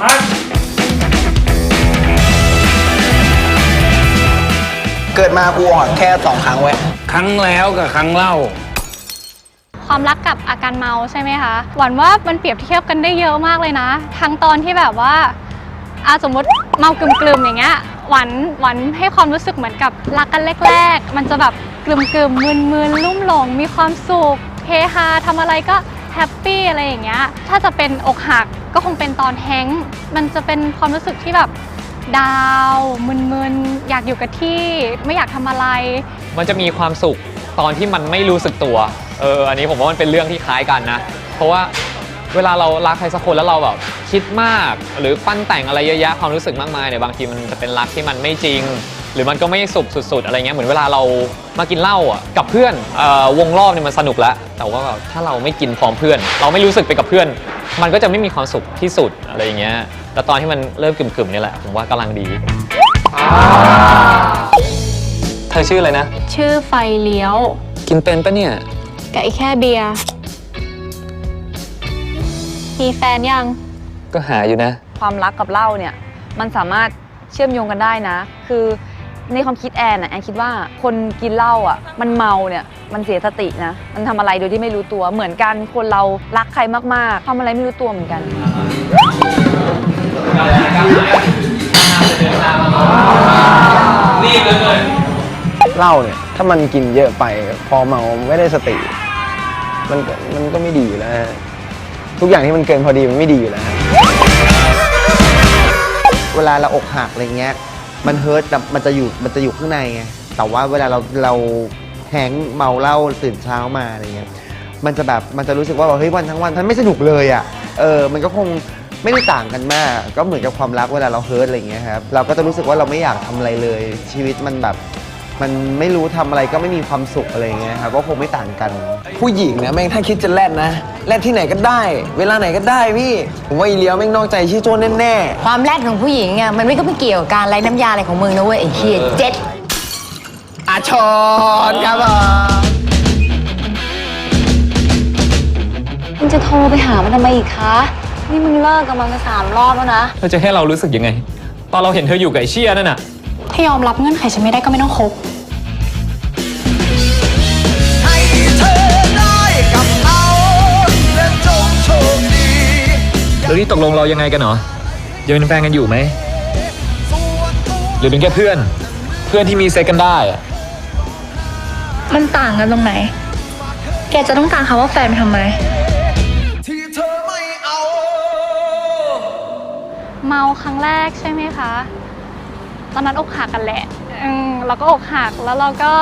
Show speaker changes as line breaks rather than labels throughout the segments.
เกิดมากูอ่อนแค่สองครั้งเว้ย
ครั้งแล้วกับครั้งเล่า
ความรักกับอาการเมาใช่ไหมคะหวันว่ามันเปรียบเทียบกันได้เยอะมากเลยนะ ทั้งตอนที่แบบว่าอาสมมติเมากลึมๆอย่างเงี้ยหวันหวันให้ความรู้สึกเหมือนกับรักกันแรกๆ มันจะแบบกลึมๆมึนๆลุ่มหลง มีความสุขเฮฮาทำอะไรก็แฮปปี้อะไรอย่างเงี้ย ถ้าจะเป็นอกหัก ก็คงเป็นตอนแฮงก์มันจะเป็นความรู้สึกที่แบบดาวมึนๆ อยากอยู่กับที่ไม่อยากทำอะไร
มันจะมีความสุขตอนที่มันไม่รู้สึกตัว เออ อันนี้ผมว่ามันเป็นเรื่องที่คล้ายกันนะ เพราะว่าเวลาเรารักใครสักคนแล้วเราแบบคิดมาก หรือปั้นแต่งอะไรเยอะแยะความรู้สึกมากมายเนี่ยบางทีมันจะเป็นรักที่มันไม่จริง หรือมันก็ไม่สุขสุด ๆ อะไรเงี้ยเหมือนเวลาเรามากินเหล้าอะกับเพื่อนเอ่อวงรอบเนี่ยมันสนุกแล้วแต่ว่าแบบถ้าเราไม่กินพร้อมเพื่อน เราไม่รู้สึกไปกับเพื่อน มันก็จะไม่มีความสุขที่สุดอะไรอย่างเงี้ยแต่ตอนที่มันเริ่มกึ่มๆเนี่ยแหละ ผมว่ากำลังดี เธอชื่ออะไรนะ
ชื่อไฟเลี้ยว
กินเป็นปะเนี่ย
กับไอ้แค่เบียร์มีแฟนยัง
ก็หาอยู่นะ
ความรักกับเหล้าเนี่ย มันสามารถเชื่อมโยงกันได้นะ คือ ในความคิดแอนนะแอนคิดว่าคนกินเหล้าอะ มันเมาเนี่ยมันเสียสตินะ มันทำอะไรโดยที่ไม่รู้ตัวเหมือนกันคนเรารักใครมากๆทำอะไรไม่รู้ตัวเหมือนกัน
เหล้าเนี่ยถ้ามันกินเยอะไปพอเมาไม่ได้สติ มันก็มันก็ไม่ดีอยู่แล้วฮะทุกอย่างที่มันเกินพอดีมันไม่ดีอยู่แล้วฮะเวลาเราอกหักอะไรเงี้ย มันเฮิร์ตแต่มันจะอยู่มันจะอยู่ข้างในไงแต่ว่าเวลาเราเราแฮงก์เมาเหล้าตื่นเช้ามาอะไรเงี้ยมันจะแบบมันจะรู้สึกว่าแบบเฮ้ยวันทั้งวันฉันไม่สนุกเลยอะเออมันก็คงไม่ได้ต่างกันมาก ก็เหมือนกับความรักเวลาเราเฮิร์ตอะไรเงี้ยครับเราก็จะรู้สึกว่าเราไม่อยากทำอะไรเลย ชีวิตมันแบบ มันไม่รู้ทำอะไรก็ไม่มีความสุขอะไรอย่างเงี้ยครับก็คงไม่ต่างกัน ผู้หญิงเนี่ยแม่งถ้าคิดจะแลดนะแลดที่ไหนก็ได้ เวลาไหนก็ได้พี่ผมว่าอีเลี้ยวแม่งนอกใจชี้โจ้แน่
ความแรดของผู้หญิงอะมันไม่ก็ไม่เกี่ยวกับการไร้น้ำยาอะไรของมึงนะเว้ยไอ้เฮียเจ็ด
ๆอาชอนครับผม
มึงจะโทรไปหามันทำไมอีกคะ นี่มึงเลิกกับมันมาสามรอบแล้วนะ
เธอจะให้เรารู้สึกยังไง ตอนเราเห็นเธออยู่กับไอเชียนั่นน่ะ
ถ้ายอมรับเงื่อนไขฉันไม่ได้ก็ไม่ต้องคบ
แล้วนี่ตกลงเรายังไงกันเหรอยังเป็นแฟนกันอยู่ไหมหรือเป็นแค่เพื่อน เพื่อนที่มีเซ็กกันได้อะ
มันต่างกันตรงไหน แกจะต้องการคำว่าแฟนไปทำไมเมาครั้งแรกใช่ไหมคะ ตอนนั้นอกหักกันแหละอืมเราก็อกหักแล้วเราก็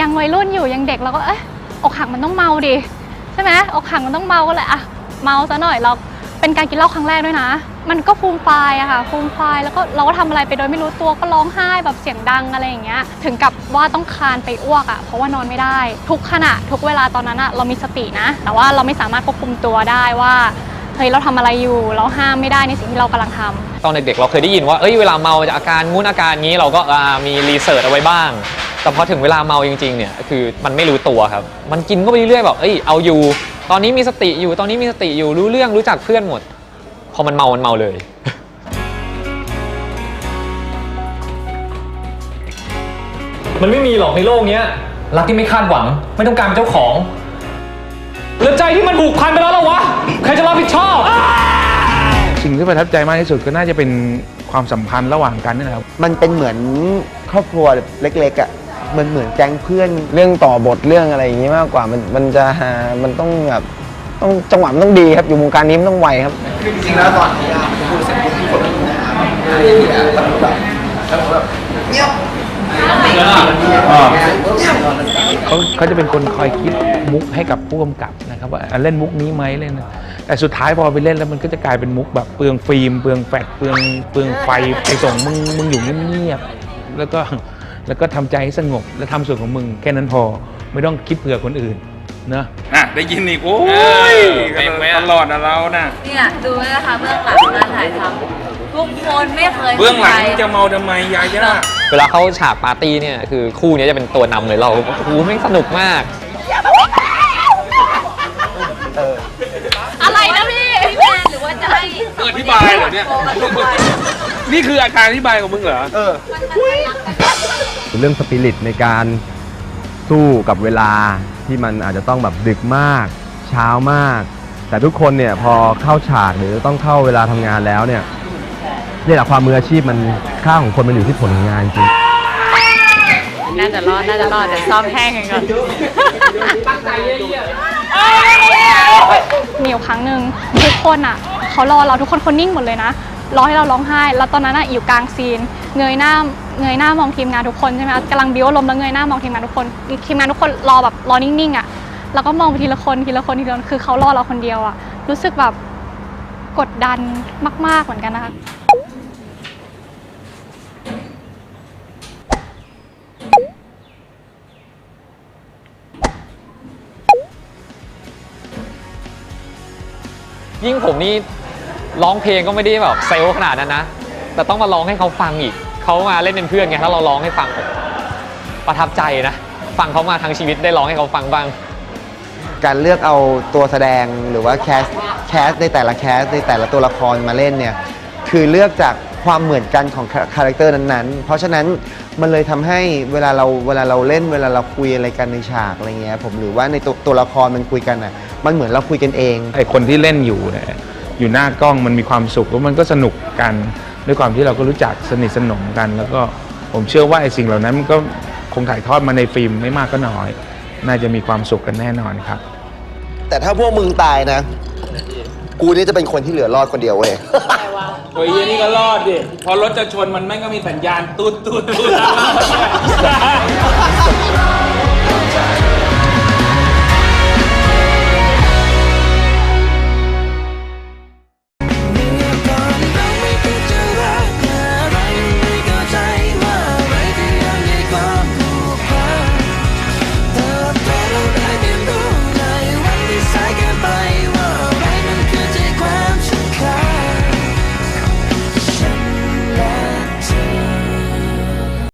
ยังวัยรุ่นอยู่ยังเด็กเราก็เอ๊ะอกหักมันต้องเมาดิใช่ไหมอกหักมันต้องเมาก็เลยอะ เมาซะหน่อยเราเป็นการกินเหล้าครั้งแรกด้วยนะ มันก็ฟูมฟายอะค่ะฟูมฟายแล้วก็เราก็ทำอะไรไปโดยไม่รู้ตัวก็ร้องไห้แบบเสียงดังอะไรอย่างเงี้ย ถึงกับว่าต้องคานไปอ้วกอะเพราะว่านอนไม่ได้ ทุกขณะทุกเวลาตอนนั้นอะเรามีสตินะ แต่ว่าเราไม่สามารถควบคุมตัวได้ว่าเฮ้ยเราทำอะไรอยู่ เราห้ามไม่ได้ในสิ่งที่เรากำลังทำ
ตอนเด็กๆ เราเคยได้ยินว่าเอ้ยเวลาเมาจะอาการงู้นอาการงี้เราก็มีรีเสิร์ชเอาไว้บ้าง แต่พอถึงเวลาเมาจริงๆเนี่ยคือมันไม่รู้ตัวครับ มันกินก็ไปเรื่อยๆแบบเอ้ยเอาอยู่ ตอนนี้มีสติอยู่ ตอนนี้มีสติอยู่ รู้เรื่อง รู้จักเพื่อนหมด พอมันเมา มันเมาเลย มันไม่มีหรอกในโลกเนี้ย รักที่ไม่คาดหวัง ไม่ต้องการเป็นเจ้าของหรือใจที่มันผูกพันไปแล้วเหรอวะ ใครจะรับผิดชอบ
สิ่งที่ประทับใจมากที่สุดก็น่าจะเป็นความสัมพันธ์ระหว่างกันนี่แหละครับ
มันเป็นเหมือนครอบครัวเล็กๆอะ มันเหมือนแก๊งเพื่อนเรื่องต่อบทเรื่องอะไรอย่างงี้มากกว่ามันมันจะหามันต้องแบบต้องจังหวะมันต้องดีครับ อยู่วงการนี้มันต้องไวครับ คือจริงๆแล้วตอนนี้ผมพูดเสร็จปุ๊บมีคนมาอะไรอย่างเงี้ยแล้วผมแบบแล้วผมแบบเงียบ
เขาเขาจะเป็นคนคอยคิดมุกให้กับผู้กำกับนะครับว่าอะเล่นมุกนี้ไหมเล่นนะแต่สุดท้ายพอไปเล่นแล้วมันก็จะกลายเป็นมุกแบบเปลืองฟิล์มเปลืองแฟลชเปลืองเปลืองไฟไปส่งมึงมึงอยู่เงียบๆแล้วก็ แล้วก็ทำใจให้สงบแล้วทำส่วนของมึงแค่นั้นพอไม่ต้องคิดเผื่อคนอื่นนะ
อะได้ยินอีกโอ้ยตลอดนะเราน่ะ
เนี่ยดูไว้นะคะเบื้องหลังการถ่ายทำทุกคนไม่เคย
เบื้องหลังจะเมาทำไมยาย่า
เวลาเขาฉากปาร์ตี้เนี่ยคือคู่เนี้ยจะเป็นตัวนำเลยเราโอ้โหแม่งสนุกมาก
อะไรนะพี่
พี่แมนหรือว่าจะให้
อธิบายเหรอเนี่ยนี่คืออาการอธิบายของมึงเหรอ
เออ
เรื่องสปิริตในการสู้กับเวลาที่มันอาจจะต้องแบบดึกมาก เช้ามาก แต่ทุกคนเนี่ยพอเข้าฉากหรือต้องเข้าเวลาทำงานแล้วเนี่ยเนี่ยแหละความมืออาชีพมันค่าของคนมันอยู่ที่ผลของงานจริง
น่าจะรอดน่าจะรอดเดี๋ยวซ้อมแห้งกันก่อนมีอยู่ครั้งหนึ่งทุกคนอะ เขารอเราทุกคนคนนิ่งหมดเลยนะรอให้เราร้องไห้ แล้วตอนนั้นอะอยู่กลางซีน เงยหน้าเงยหน้ามองทีมงานทุกคนใช่ไหมกำลังบิ้วลมแล้วเงยหน้ามองทีมงานทุกคน ทีมงานทุกคนรอแบบรอนิ่งๆอะแล้วก็มองไปทีละคนทีละคนทีละคนคือเขารอเราคนเดียวอะรู้สึกแบบกดดันมาก ๆเหมือนกันนะคะ
ยิ่งผมนี่ ร้องเพลงก็ไม่ได้แบบเซลล์ขนาดนั้นนะ แต่ต้องมาร้องให้เขาฟังอีก เขามาเล่นเป็นเพื่อนไงถ้าเราร้องให้ฟังผมประทับใจนะ ฟังเขามาทั้งชีวิตได้ร้องให้เขาฟังบ้าง
การเลือกเอาตัวแสดงหรือว่าแคสแคสในแต่ละแคสในแต่ละตัวละครมาเล่นเนี่ยคือเลือกจากความเหมือนกันของคาแรคเตอร์นั้นๆ เพราะฉะนั้นมันเลยทำให้เวลาเราเวลาเราเล่นเวลาเราคุยอะไรกันในฉากอะไรเงี้ยผมหรือว่าในตัวตัวละครมันคุยกันอะมันเหมือนเราคุยกันเอง
ไอคนที่เล่นอยู่เนี่ย อยู่หน้ากล้องมันมีความสุขแล้วมันก็สนุกกัน ด้วยความที่เราก็รู้จักสนิทสนมกัน แล้วก็ผมเชื่อว่าไอสิ่งเหล่านั้นมันก็คงถ่ายทอดมาในฟิล์มไม่มากก็น้อย น่าจะมีความสุขกันแน่นอนครับ
แต่ถ้าพวกมึงตายนะ กูนี่จะเป็นคนที่เหลือรอดคนเดียวเว้ย
โอ้ยนี่ก็รอดดิ พอรถจะชนมันแม่งก็มีสัญญาณ ตูดตูดตูด